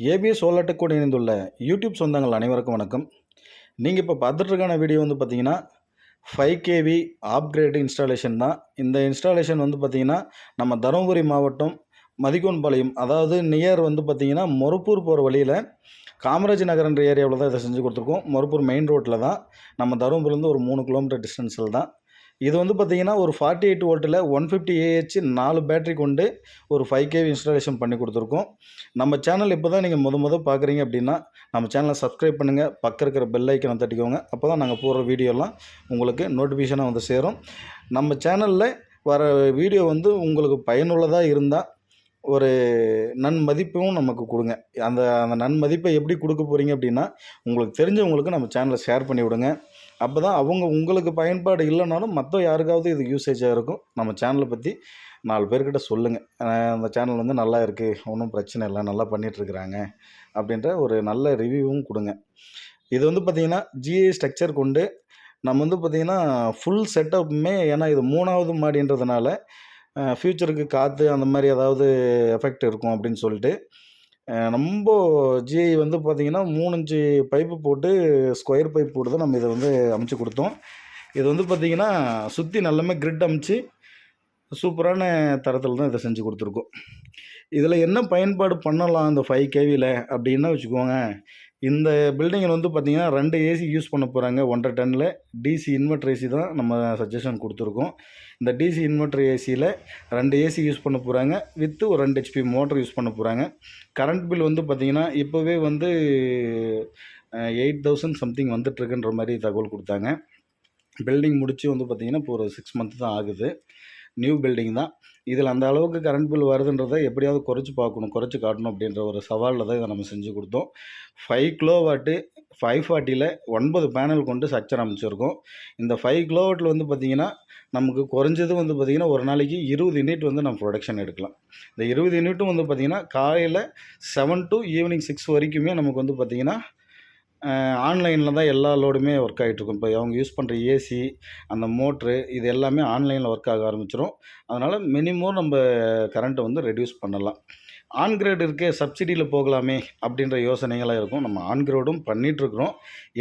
ABS solar கூட இணைந்துள்ள YouTube சொந்தங்கள் அனைவருக்கும் வணக்கம். நீங்கள் இப்போ பார்த்துட்ருக்கான வீடியோ வந்து பார்த்தீங்கன்னா ஃபைவ் கேவி அப்கிரேடு இன்ஸ்டாலேஷன் தான். இந்த இன்ஸ்டாலேஷன் வந்து பார்த்தீங்கன்னா நம்ம தருமபுரி மாவட்டம் மதிக்கோன்பாளையம் அதாவது நியர் வந்து பார்த்திங்கன்னா மொரப்பூர் போகிற வழியில் காமராஜ் நகர்ன்ற ஏரியாவில் தான் இதை செஞ்சு கொடுத்துருக்கோம். மொரப்பூர் மெயின் ரோட்டில் தான். நம்ம தருமபுரிலேருந்து ஒரு மூணு கிலோமீட்டர் டிஸ்டன்ஸில் தான். இது வந்து பார்த்தீங்கன்னா ஒரு ஃபார்ட்டி எயிட் வோல்ட்டில் ஒன் ஃபிஃப்டி ஏஹெச் நாலு பேட்டரி கொண்டு ஒரு ஃபைவ் கேவி இன்ஸ்டாலேஷன் பண்ணி கொடுத்துருக்கோம். நம்ம சேனல் இப்போ தான் நீங்கள் முத முத பார்க்குறீங்க அப்படின்னா நம்ம சேனலை சப்ஸ்கிரைப் பண்ணுங்கள் பக்கம் இருக்கிற பெல் ஐக்கனை தட்டிக்கோங்க. அப்போ தான் நாங்கள் போடுற வீடியோலாம் உங்களுக்கு நோட்டிஃபிகேஷனாக வந்து சேரும். நம்ம சேனலில் வர வீடியோ வந்து உங்களுக்கு பயனுள்ளதாக இருந்தால் ஒரு நன்மதிப்பும் நமக்கு கொடுங்க. அந்த அந்த நன்மதிப்பை எப்படி கொடுக்க போகிறீங்க அப்படின்னா உங்களுக்கு தெரிஞ்சவங்களுக்கு நம்ம சேனலை ஷேர் பண்ணி விடுங்க. அப்போ தான் அவங்க உங்களுக்கு பயன்பாடு இல்லைனாலும் மற்ற யாருக்காவது இது யூசேஜாக இருக்கும். நம்ம சேனலை பற்றி நாலு பேர்கிட்ட சொல்லுங்கள் அந்த சேனல் வந்து நல்லா இருக்குது ஒன்றும் பிரச்சனை இல்லை. நல்லா பண்ணிகிட்ருக்குறாங்க அப்படின்ற ஒரு நல்ல ரிவ்யூவும் கொடுங்க. இது வந்து பார்த்திங்கன்னா ஜிஐ ஸ்ட்ரக்சர் கொண்டு நம்ம வந்து பார்த்திங்கன்னா ஃபுல் செட்டப்புமே ஏன்னா இது மூணாவது மாடின்றதுனால ஃப்யூச்சருக்கு காற்று அந்த மாதிரி ஏதாவது எஃபெக்ட் இருக்கும் அப்படின்னு சொல்லிட்டு ரொம்ப ஜிஐ வந்து பார்த்திங்கன்னா மூணு இன்ச்சு பைப்பு போட்டு ஸ்கொயர் பைப் போட்டு தான் நம்ம இதை வந்து அமைச்சு கொடுத்தோம். இது வந்து பார்த்திங்கன்னா சுற்றி நல்லமே கிரிட் அமைச்சு சூப்பரான தரத்தில் தான் இதை செஞ்சு கொடுத்துருக்கோம். இதில் என்ன பயன்பாடு பண்ணலாம் இந்த ஃபைவ் கேவியில் அப்படின்னா வச்சுக்கோங்க இந்த பில்டிங்கில் வந்து பார்த்திங்கன்னா ரெண்டு ஏசி யூஸ் பண்ண போகிறாங்க ஒன்றரை டன்னில் டிசி இன்வெர்டர் ஏசி தான் நம்ம சஜஷன் கொடுத்துருக்கோம். இந்த டிசி இன்வெர்டர் ஏசியில் ரெண்டு ஏசி யூஸ் பண்ண போகிறாங்க வித்து ஒரு ரெண்டு ஹெச்பி மோட்டர் யூஸ் பண்ண போகிறாங்க கரண்ட் பில் வந்து பார்த்திங்கன்னா இப்போவே வந்து எயிட் தௌசண்ட் சம்திங் வந்துட்டுருக்குன்ற மாதிரி தகவல் கொடுத்தாங்க. பில்டிங் முடித்து வந்து பார்த்திங்கன்னா இப்போ ஒரு சிக்ஸ் மந்த் தான் ஆகுது. நியூ பில்டிங் தான். இதில் அந்த அளவுக்கு கரண்ட் பில் வருதுன்றதை எப்படியாவது குறைச்சி பார்க்கணும் குறைச்சி காட்டணும் அப்படின்ற ஒரு சவாலில் தான் இதை நம்ம செஞ்சு கொடுத்தோம். ஃபைவ் கிலோ வாட்டு ஃபைவ் ஃபார்ட்டியில் ஒன்பது பேனல் கொண்டு ஸ்ட்ரக்சர் அமைச்சிருக்கோம். இந்த ஃபைவ் கிலோ வாட்டில் வந்து பார்த்திங்கன்னா நமக்கு குறைஞ்சது வந்து பார்த்திங்கன்னா ஒரு நாளைக்கு இருபது யூனிட் வந்து நம்ம ப்ரொடக்ஷன் எடுக்கலாம். இந்த இருபது யூனிட்டும் வந்து பார்த்திங்கன்னா காலையில் செவன் டு ஈவினிங் சிக்ஸ் வரைக்குமே நமக்கு வந்து பார்த்திங்கன்னா ஆன்லைனில் தான் எல்லா லோடுமே ஒர்க் ஆகிட்ருக்கும் இப்போ அவங்க யூஸ் பண்ணுற ஏசி அந்த மோட்ரு இது எல்லாமே ஆன்லைனில் ஒர்க் ஆக ஆரம்பிச்சிடும் அதனால் மினிமம் நம்ம கரண்ட்டை வந்து ரெடியூஸ் பண்ணலாம். ஆன்கிரேட் இருக்கே சப்சிடியில் போகலாமே அப்படின்ற யோசனைகளாக இருக்கும். நம்ம ஆன்கிரேடும் பண்ணிகிட்ருக்குறோம்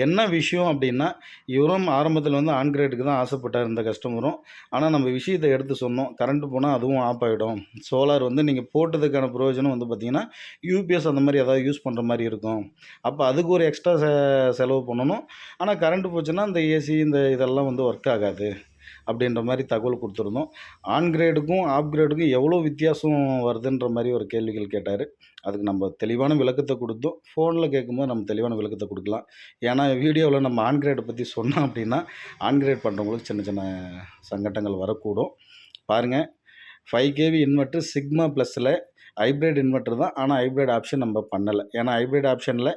என்ன விஷயம் அப்படின்னா இவரும் ஆரம்பத்தில் வந்து ஆன்கிரேடுக்கு தான் ஆசைப்பட்டார் இந்த கஸ்டமரும் ஆனால் நம்ம விஷயத்தை எடுத்து சொன்னோம். கரண்ட் போனால் அதுவும் ஆஃப் ஆகிடும் சோலார் வந்து நீங்கள் போட்டதுக்கான பிரயோஜனம் வந்து பார்த்திங்கன்னா யூபிஎஸ் அந்த மாதிரி ஏதாவது யூஸ் பண்ணுற மாதிரி இருக்கும். அப்போ அதுக்கு ஒரு எக்ஸ்ட்ரா செலவு பண்ணணும். ஆனால் கரண்ட் போச்சுன்னா இந்த ஏசி இந்த இதெல்லாம் வந்து ஒர்க் ஆகாது. அப்படின்ற மாதிரி தகவல் கொடுத்துருந்தோம். ஆன் கிரேடுக்கும் ஆஃப் கிரேடுக்கும் எவ்வளோ வித்தியாசம் வருதுன்ற மாதிரி ஒரு கேள்விகள் கேட்டார். அதுக்கு நம்ம தெளிவான விளக்கத்தை கொடுத்தோம். ஃபோனில் கேட்கும்போது நம்ம தெளிவான விளக்கத்தை கொடுக்கலாம். ஏன்னா வீடியோவில் நம்ம ஆன் கிரேடை பற்றி சொன்னோம் அப்படின்னா ஆன் கிரேட் பண்ணுறவங்களுக்கு சின்ன சின்ன சங்கட்டங்கள் வரக்கூடும். பாருங்கள் ஃபைவ் கேவி இன்வெர்ட்ரு சிக்மா ப்ளஸில் ஹைப்ரிட் இன்வெர்ட்டர் தான். ஆனால் ஹைப்ரிட் ஆப்ஷன் நம்ம பண்ணலை. ஏன்னா ஹைப்ரிட் ஆப்ஷனில்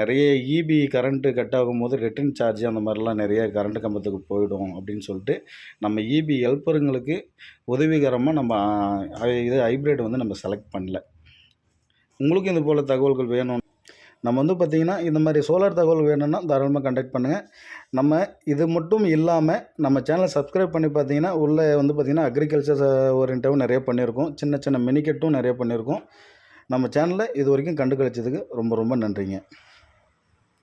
நிறைய இபி கரண்ட்டு கட் ஆகும்போது ரிட்டர்ன் சார்ஜ் அந்த மாதிரிலாம் நிறைய கரண்ட்டு கம்பத்துக்கு போயிடும் அப்படின்னு சொல்லிட்டு நம்ம இபி ஹெல்ப்பருங்களுக்கு உதவிகரமாக நம்ம இது ஹைப்ரிட் வந்து நம்ம செலக்ட் பண்ணல. உங்களுக்கும் இது போல் தகவல்கள் வேணும் நம்ம வந்து பார்த்திங்கன்னா இந்த மாதிரி சோலார் தகவல் வேணும்னா தாராளமாக கண்டக்ட் பண்ணுங்கள் நம்ம இது மட்டும் இல்லாமல் நம்ம சேனலை சப்ஸ்கிரைப் பண்ணி பார்த்தீங்கன்னா உள்ளே வந்து பார்த்திங்கன்னா அக்ரிகல்ச்சர் ஓரியன்டாகவும் நிறைய பண்ணியிருக்கோம். சின்ன சின்ன மினிக்கெட்டும் நிறைய பண்ணியிருக்கோம். நம்ம சேனலை இது வரைக்கும் கண்டு கழிச்சதுக்கு ரொம்ப ரொம்ப நன்றிங்க.